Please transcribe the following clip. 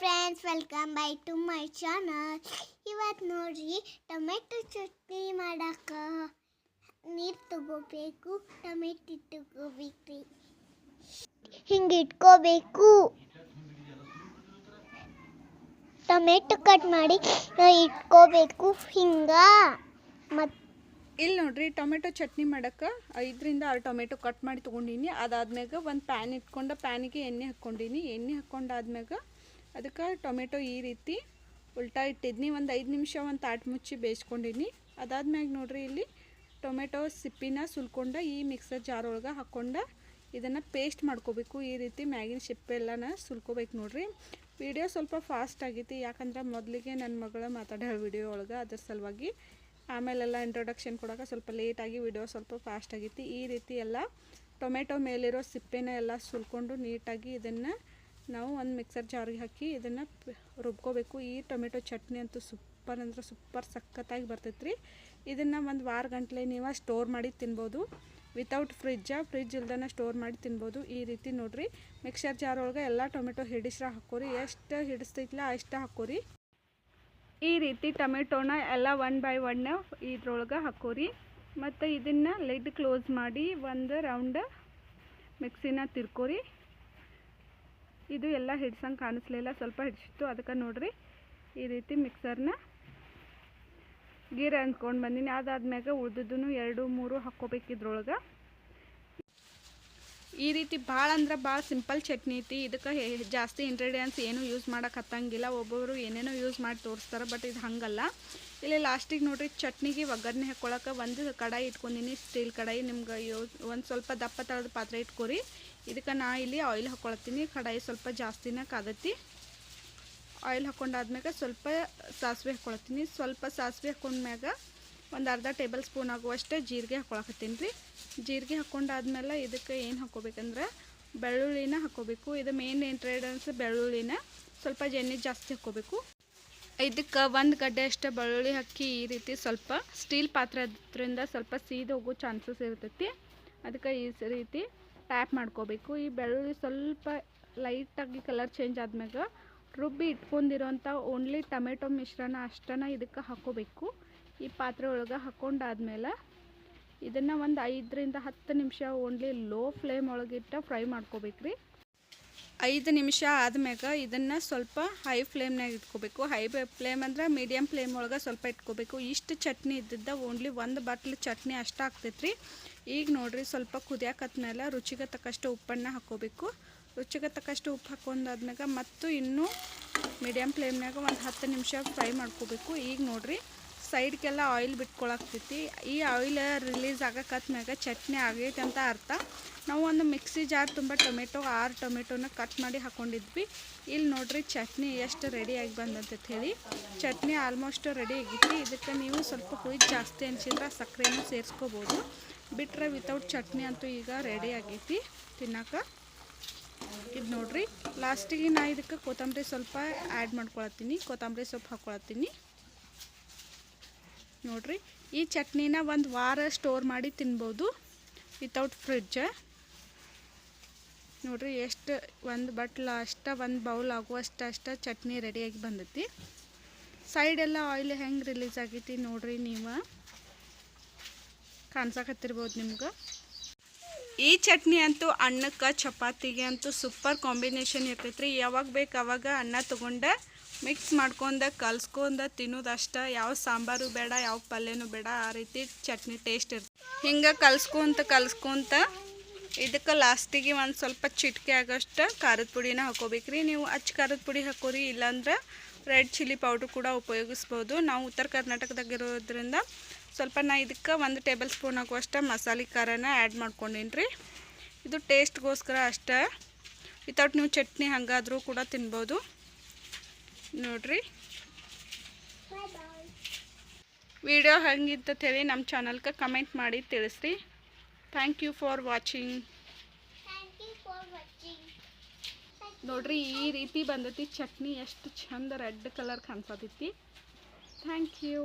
Friends welcome by to my channel ಇವತ್ತು ನೋಡ್ರಿ, tomato chutney ಮಾಡಕ್ಕೆ ನೀರು ತಗೋಬೇಕು, ಟೊಮೆಟೊ ಇಟ್ಕೋಬೇಕ್ರಿ ಹಿಂಗೆ ಇಟ್ಕೋಬೇಕು. ಟೊಮೆಟೊ ಕಟ್ ಮಾಡಿ ಇಟ್ಕೋಬೇಕು, ಹಿಂಗ. ಮತ್ತು ಇಲ್ಲಿ ನೋಡ್ರಿ, ಟೊಮೆಟೊ ಚಟ್ನಿ ಮಾಡಕ್ಕೆ ಐದರಿಂದ ಆರು ಟೊಮೆಟೊ ಕಟ್ ಮಾಡಿ ತೊಗೊಂಡಿನಿ. ಅದಾದ್ಮ್ಯಾಗ ಒಂದು ಪ್ಯಾನ್ ಇಟ್ಕೊಂಡು ಪ್ಯಾನಿಗೆ ಎಣ್ಣೆ ಹಾಕ್ಕೊಂಡಿನಿ ಎಣ್ಣೆ ಹಾಕ್ಕೊಂಡಾದ್ಮ್ಯಾಗ ಅದಕ್ಕೆ ಟೊಮೆಟೊ ಈ ರೀತಿ ಉಲ್ಟಾ ಇಟ್ಟಿದ್ನಿ. ಒಂದು ಐದು ನಿಮಿಷ ಒಂದು ತಾಟ್ ಮುಚ್ಚಿ ಬೇಯಿಸ್ಕೊಂಡಿನಿ ಅದಾದ್ಮ್ಯಾಗ ನೋಡಿರಿ ಇಲ್ಲಿ ಟೊಮೆಟೊ ಸಿಪ್ಪಿನ ಸುಲ್ಕೊಂಡ ಈ ಮಿಕ್ಸರ್ ಜಾರ್ ಒಳಗೆ ಹಾಕ್ಕೊಂಡ ಇದನ್ನು ಪೇಸ್ಟ್ ಮಾಡ್ಕೋಬೇಕು. ಈ ರೀತಿ ಮ್ಯಾಗಿನ ಸಿಪ್ಪೆಲ್ಲನ ಸುಲ್ಕೋಬೇಕು ನೋಡ್ರಿ. ವಿಡಿಯೋ ಸ್ವಲ್ಪ ಫಾಸ್ಟ್ ಆಗೈತಿ. ಯಾಕಂದ್ರೆ ಮೊದಲಿಗೆ ನನ್ನ ಮಗಳ ಮಾತಾಡೋ ವಿಡಿಯೋ ಒಳಗೆ ಅದ್ರ ಸಲುವಾಗಿ. ಆಮೇಲೆಲ್ಲ ಇಂಟ್ರೊಡಕ್ಷನ್ ಕೊಡೋಕೆ ಸ್ವಲ್ಪ ಲೇಟಾಗಿ ವಿಡಿಯೋ ಸ್ವಲ್ಪ ಫಾಸ್ಟ್ ಆಗೈತಿ. ಈ ರೀತಿ ಎಲ್ಲ ಟೊಮೆಟೊ ಮೇಲಿರೋ ಸಿಪ್ಪೆನ ಎಲ್ಲ ಸುಲ್ಕೊಂಡು ನೀಟಾಗಿ ಇದನ್ನು ನಾವು ಒಂದು ಮಿಕ್ಸರ್ ಜಾರಿಗೆ ಹಾಕಿ ಇದನ್ನು ರುಬ್ಕೋಬೇಕು. ಈ ಟೊಮೆಟೊ ಚಟ್ನಿ ಅಂತೂ ಸೂಪರ್ ಅಂದ್ರೆ ಸೂಪರ್ ಸಖತ್ತಾಗಿ ಬರ್ತೈತೆ ರೀ ಇದನ್ನು ಒಂದು ವಾರ ಗಂಟಲೆ ನೀವು ಸ್ಟೋರ್ ಮಾಡಿ ತಿನ್ಬೋದು. ವಿತೌಟ್ ಫ್ರಿಜ್ಜ ಫ್ರಿಜ್ ಇಲ್ದನ ಸ್ಟೋರ್ ಮಾಡಿ ತಿನ್ಬೋದು. ಈ ರೀತಿ ನೋಡಿರಿ. ಮಿಕ್ಸರ್ ಜಾರ್ ಒಳಗೆ ಎಲ್ಲ ಟೊಮೆಟೊ ಹಿಡಿಸ್ರ ಹಾಕೋರಿ. ಎಷ್ಟು ಹಿಡಿಸ್ತೈತಿಲ್ಲ ಅಷ್ಟು ಹಾಕೋರಿ. ಈ ರೀತಿ ಟೊಮೆಟೊನ ಎಲ್ಲ ಒನ್ ಬೈ ಒನ್ ಇದ್ರೊಳಗೆ ಹಾಕೋರಿ. ಮತ್ತು ಇದನ್ನು ಲೆಡ್ ಕ್ಲೋಸ್ ಮಾಡಿ ಒಂದು ರೌಂಡ್ ಮಿಕ್ಸಿನ ತಿರ್ಕೋರಿ. ಇದು ಎಲ್ಲ ಹಿಡ್ಸಂಗೆ ಕಾಣಿಸ್ಲಿಲ್ಲ ಸ್ವಲ್ಪ ಹಿಡಿಸಿತ್ತು. ಅದಕ್ಕೆ ನೋಡಿರಿ ಈ ರೀತಿ ಮಿಕ್ಸರ್ನ ಗೀರೆ ಅಂದ್ಕೊಂಡು ಬಂದೀನಿ. ಅದಾದ್ಮ್ಯಾಗ ಉಳ್ದದ್ದು ಎರಡು, ಮೂರು ಹಾಕ್ಕೋಬೇಕು ಇದ್ರೊಳಗೆ. ಈ ರೀತಿ ಭಾಳ ಅಂದ್ರೆ ಭಾಳ ಸಿಂಪಲ್ ಚಟ್ನಿ ಐತಿ. ಇದಕ್ಕೆ ಜಾಸ್ತಿ ಇಂಗ್ರೀಡಿಯೆಂಟ್ಸ್ ಏನು ಯೂಸ್ ಮಾಡೋಕೆ ಹತ್ತಂಗಿಲ್ಲ. ಒಬ್ಬೊಬ್ಬರು ಏನೇನೋ ಯೂಸ್ ಮಾಡಿ ತೋರಿಸ್ತಾರೆ ಬಟ್ ಇದು ಹಂಗಲ್ಲ. ಇಲ್ಲಿ ಲಾಸ್ಟಿಗೆ ನೋಡಿರಿ ಚಟ್ನಿಗೆ ಒಗ್ಗರಣೆ ಹಾಕ್ಕೊಳಕ್ಕೆ ಒಂದು ಕಡಾಯಿ ಇಟ್ಕೊಂಡಿನಿ. ಸ್ಟೀಲ್ ಕಡಾಯಿ. ನಿಮ್ಗೆ ಯೂಸ್ ಒಂದು ಸ್ವಲ್ಪ ದಪ್ಪ ತಳದ ಪಾತ್ರೆ ಇಟ್ಕೊರಿ. ಇದಕ್ಕೆ ನಾ ಇಲ್ಲಿ ಆಯಿಲ್ ಹಾಕ್ಕೊಳತ್ತೀನಿ ಕಡಾಯಿ ಸ್ವಲ್ಪ ಜಾಸ್ತಿನ ಕಾದತಿ. ಆಯಿಲ್ ಹಾಕ್ಕೊಂಡಾದ್ಮ್ಯಾಗ ಸ್ವಲ್ಪ ಸಾಸಿವೆ ಹಾಕ್ಕೊಳತ್ತೀನಿ ಸ್ವಲ್ಪ ಸಾಸಿವೆ ಹಾಕ್ಕೊಂಡ್ಮ್ಯಾಗ ಒಂದು ಅರ್ಧ ಟೇಬಲ್ ಸ್ಪೂನ್ ಆಗುವಷ್ಟೇ ಜೀರಿಗೆ ಹಾಕ್ಕೊಳಕತ್ತೀನಿ ರೀ ಜೀರಿಗೆ ಹಾಕ್ಕೊಂಡಾದ್ಮೇಲೆ ಇದಕ್ಕೆ ಏನು ಹಾಕ್ಕೋಬೇಕಂದ್ರೆ ಬೆಳ್ಳುಳ್ಳಿನ ಹಾಕ್ಕೋಬೇಕು ಇದು ಮೇನ್ ಇಂಟ್ರೆಡೆನ್ಸ್ ಬೆಳ್ಳುಳ್ಳಿನ. ಸ್ವಲ್ಪ ಜೆನ್ನಿ ಜಾಸ್ತಿ ಹಾಕ್ಕೋಬೇಕು ಇದಕ್ಕೆ ಒಂದು ಗಡ್ಡೆ ಅಷ್ಟೇ ಬೆಳ್ಳುಳ್ಳಿ ಹಾಕಿ ಈ ರೀತಿ ಸ್ವಲ್ಪ ಸ್ಟೀಲ್ ಪಾತ್ರೆ ಅದರಿಂದ ಸ್ವಲ್ಪ ಸೀದೋಗೋ ಚಾನ್ಸಸ್ ಇರ್ತೈತಿ. ಅದಕ್ಕೆ ಈ ರೀತಿ ಟ್ಯಾಪ್ ಮಾಡ್ಕೋಬೇಕು. ಈ ಬೆಳ್ಳುಳ್ಳಿ ಸ್ವಲ್ಪ ಲೈಟಾಗಿ ಕಲರ್ ಚೇಂಜ್ ಆದ್ಮ್ಯಾಗ ರುಬ್ಬಿ ಇಟ್ಕೊಂಡಿರೋಂಥ ಓನ್ಲಿ ಟೊಮೆಟೊ ಮಿಶ್ರಣ ಅಷ್ಟನ್ನು ಇದಕ್ಕೆ ಹಾಕ್ಕೋಬೇಕು ಈ ಪಾತ್ರೆ ಒಳಗೆ ಹಾಕ್ಕೊಂಡಾದ್ಮೇಲೆ ಇದನ್ನು ಒಂದು ಐದರಿಂದ ಹತ್ತು ನಿಮಿಷ ಓನ್ಲಿ ಲೋ ಫ್ಲೇಮ್ ಒಳಗಿಟ್ಟು ಫ್ರೈ ಮಾಡ್ಕೋಬೇಕ್ರಿ. ಐದು ನಿಮಿಷ ಆದ್ಮ್ಯಾಗ ಇದನ್ನು ಸ್ವಲ್ಪ ಹೈ ಫ್ಲೇಮ್ನಾಗ ಇಟ್ಕೋಬೇಕು. ಹೈ ಫ್ಲೇಮ್ ಅಂದ್ರೆ ಮೀಡಿಯಮ್ ಫ್ಲೇಮ್ ಒಳಗೆ ಸ್ವಲ್ಪ ಇಟ್ಕೋಬೇಕು. ಇಷ್ಟು ಚಟ್ನಿ ಇದ್ದಿದ್ದ ಓನ್ಲಿ ಒಂದು ಬಾಟ್ಲ್ ಚಟ್ನಿ ಅಷ್ಟು ಆಗ್ತೈತ್ರಿ. ಈಗ ನೋಡಿರಿ ಸ್ವಲ್ಪ ಕುದಿಯಾಕತ್ಮೇಲೆ ರುಚಿಗೆ ತಕ್ಕಷ್ಟು ಉಪ್ಪನ್ನ ಹಾಕೋಬೇಕು. ರುಚಿಗೆ ತಕ್ಕಷ್ಟು ಉಪ್ಪು ಹಾಕೊಂಡಾದ್ಮ್ಯಾಗ ಮತ್ತು ಇನ್ನೂ ಮೀಡಿಯಮ್ ಫ್ಲೇಮ್ನಾಗ ಒಂದು ಹತ್ತು ನಿಮಿಷ ಫ್ರೈ ಮಾಡ್ಕೋಬೇಕು. ಈಗ ನೋಡ್ರಿ ಸೈಡ್ಗೆಲ್ಲ ಆಯಿಲ್ ಬಿಟ್ಕೊಳಕ್ತೈತಿ ಈ ಆಯಿಲ್ ರಿಲೀಸ್ ಆಗಕತ್ಮ್ಯಾಗ ಚಟ್ನಿ ಆಗೈತೆ ಅಂತ ಅರ್ಥ. ನಾವು ಒಂದು ಮಿಕ್ಸಿ ಜಾರ್ ತುಂಬ ಟೊಮೆಟೊ, ಆರು ಟೊಮೆಟೊನ ಕಟ್ ಮಾಡಿ ಹಾಕ್ಕೊಂಡಿದ್ವಿ ಇಲ್ಲಿ ನೋಡ್ರಿ ಚಟ್ನಿ ಎಷ್ಟು ರೆಡಿಯಾಗಿ ಬಂದಂತ ಹೇಳಿ. ಚಟ್ನಿ ಆಲ್ಮೋಸ್ಟ್ ರೆಡಿ ಆಗಿತ್ತು. ಇದಕ್ಕೆ ನೀವು ಸ್ವಲ್ಪ ಹುಳಿ ಜಾಸ್ತಿ ಅನ್ಸಿದ್ರೆ ಸಕ್ಕರೆನೂ ಸೇರಿಸ್ಕೋಬೋದು. ಬಿಟ್ಟರೆ ವಿತೌಟ್ ಚಟ್ನಿ ಅಂತೂ ಈಗ ರೆಡಿ ಆಗೈತಿ ತಿನ್ನೋಕೆ. ಇದು ನೋಡ್ರಿ ಲಾಸ್ಟಿಗೆ ನಾ ಇದಕ್ಕೆ ಕೊತ್ತಂಬರಿ ಸ್ವಲ್ಪ ಆ್ಯಡ್ ಮಾಡ್ಕೊಳತ್ತೀನಿ. ಕೊತ್ತಂಬರಿ ಸೊಪ್ಪು ಹಾಕ್ಕೊಳತ್ತೀನಿ ನೋಡ್ರಿ. ಈ ಚಟ್ನಿನ ಒಂದು ವಾರ ಸ್ಟೋರ್ ಮಾಡಿ ತಿನ್ಬೋದು. ವಿತೌಟ್ ಫ್ರಿಡ್ಜ್ ನೋಡ್ರಿ, ಎಷ್ಟು ಒಂದು ಬಟ್ಲ ಅಷ್ಟ ಒಂದು ಬೌಲ್ ಆಗುವಷ್ಟು ಅಷ್ಟ ಚಟ್ನಿ ರೆಡಿಯಾಗಿ ಬಂದೈತಿ. ಸೈಡೆಲ್ಲ ಆಯಿಲ್ ಹೆಂಗೆ ರಿಲೀಸ್ ಆಗೈತಿ ನೋಡ್ರಿ ನೀವು. ಕಾಣ್ಸಕತ್ತಿರ್ಬೋದು ನಿಮ್ಗೆ. ಈ ಚಟ್ನಿ ಅಂತೂ ಅನ್ನಕ್ಕೆ, ಚಪಾತಿಗೆ ಅಂತೂ ಸೂಪರ್ ಕಾಂಬಿನೇಷನ್ ಇರ್ತೈತ್ರಿ. ಯಾವಾಗ ಬೇಕು ಅವಾಗ ಅನ್ನ ತೊಗೊಂಡು ಮಿಕ್ಸ್ ಮಾಡ್ಕೊಂಡ, ಕಲ್ಸ್ಕೊಂಡ, ತಿನ್ನೋದಷ್ಟ ಯಾವ ಸಾಂಬಾರು ಬೇಡ, ಯಾವ ಪಲ್ಯನೂ ಬೇಡ, ಆ ರೀತಿ ಚಟ್ನಿ ಟೇಸ್ಟ್ ಇರ್ತದೆ ಹಿಂಗೆ ಕಲ್ಸ್ಕೊಂತ ಕಲ್ಸ್ಕೊಂತ ಇದಕ್ಕೆ ಲಾಸ್ಟಿಗೆ ಒಂದು ಸ್ವಲ್ಪ ಚಿಟಿಕೆ ಆಗೋಷ್ಟು ಖಾರದ ಪುಡಿನ ಹಾಕೋಬೇಕ್ರಿ. ನೀವು ಅಚ್ಚ ಖಾರದ ಪುಡಿ ಹಾಕೋರಿ, ಇಲ್ಲಾಂದ್ರೆ ರೆಡ್ ಚಿಲ್ಲಿ ಪೌಡ್ರ್ ಕೂಡ ಉಪಯೋಗಿಸ್ಬೋದು. ನಾವು ಉತ್ತರ ಕರ್ನಾಟಕದಾಗ ಇರೋದ್ರಿಂದ ಸ್ವಲ್ಪ ನಾ ಇದಕ್ಕೆ ಒಂದು ಟೇಬಲ್ ಸ್ಪೂನ್ ಆಗುವಷ್ಟು ಮಸಾಲೆ ಖಾರನ ಆ್ಯಡ್ ಮಾಡ್ಕೊಂಡೀನಿ ರೀ ಇದು ಟೇಸ್ಟ್ಗೋಸ್ಕರ ಅಷ್ಟೇ. ವಿತೌಟ್ ನೀವು ಚಟ್ನಿ ಹಂಗಾದರೂ ಕೂಡ ತಿನ್ಬೋದು. ನೋಡ್ರಿ. ವಿಡಿಯೋ ಹೆಂಗಿತ್ತು ಹೇಳಿ ನಮ್ಮ ಚಾನಲ್ಗೆ ಕಮೆಂಟ್ ಮಾಡಿ ತಿಳಿಸ್ರಿ. Thank you for watching thank you for watching ನೋಡ್ರಿ ಈ ರೀತಿ ಬಂದೈತಿ ಚಟ್ನಿ. ಎಷ್ಟು ಚಂದ ರೆಡ್ ಕಲರ್ ಕಾಣಿಸತೈತಿ. Thank you